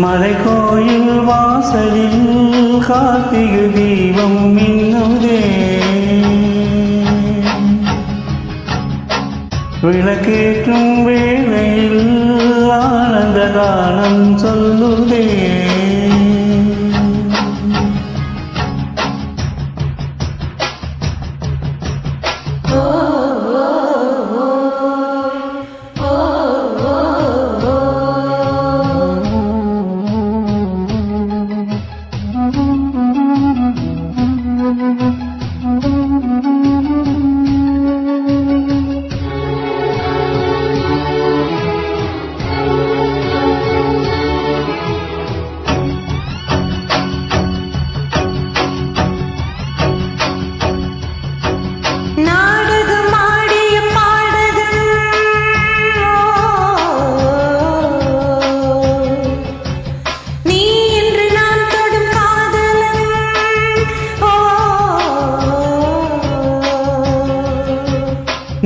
மலை கோயில் வாசலில் கார்த்திகை தீபம் மின்னுதே. விளக்கேற்றும் வேளையில் ஆனந்த கானம் சொல்லுதே.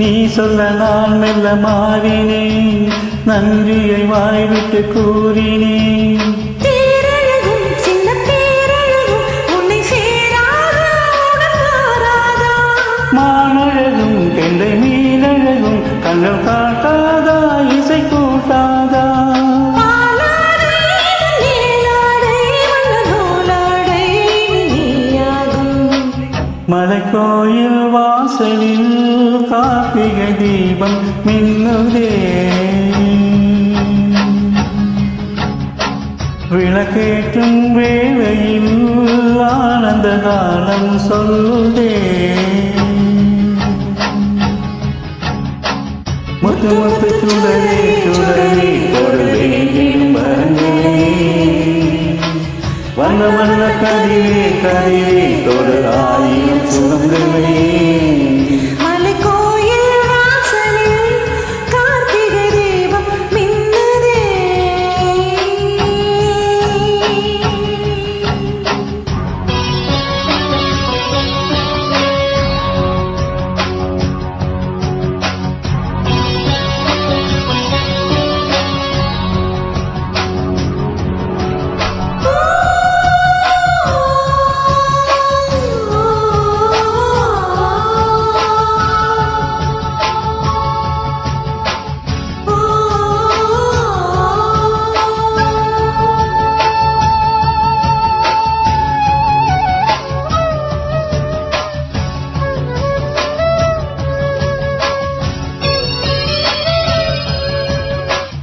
நீ சொல்ல நான் மெல்ல மாறினேன். நன்றியை வாய்விட்டு கூறினேன். மானழகும் கெண்டை மீனழகும் கண்கள் காட்டாதா இசை கூட்டாதா? நீயாகும். மலைக்கோயில் வாசலில் தீபம் மின்னுதே. விளக்கேற்றும் வேளையில் ஆனந்த காலம் சொல்லுதே. முத்து முத்து சுடரே சுடரே தொடரே வண்ண வண்ண கதிரே கதிரே தொடராயும் சுகங்களே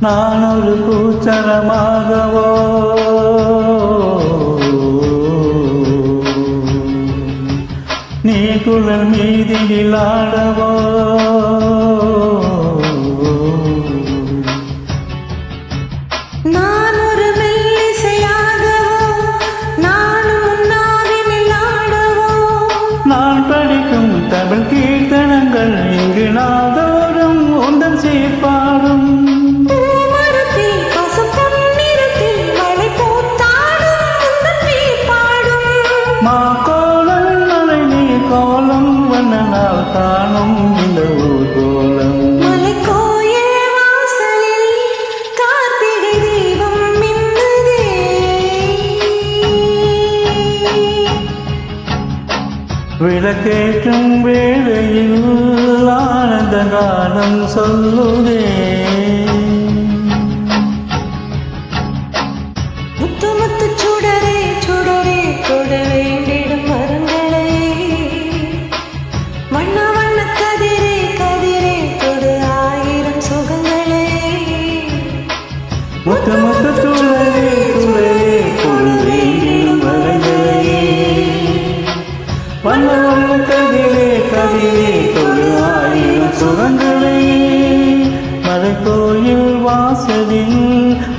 நான் ஒரு பூச்சரமாகவோ நீ குழல் வேளையில் ஆனந்த கானம் சொல்லுதே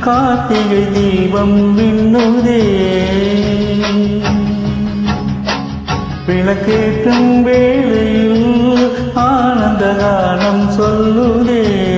கார்த்திகை தீபம் விண்ணுதே. விளக்கேற்றும் வேளையில் ஆனந்த கானம் சொல்லுதே.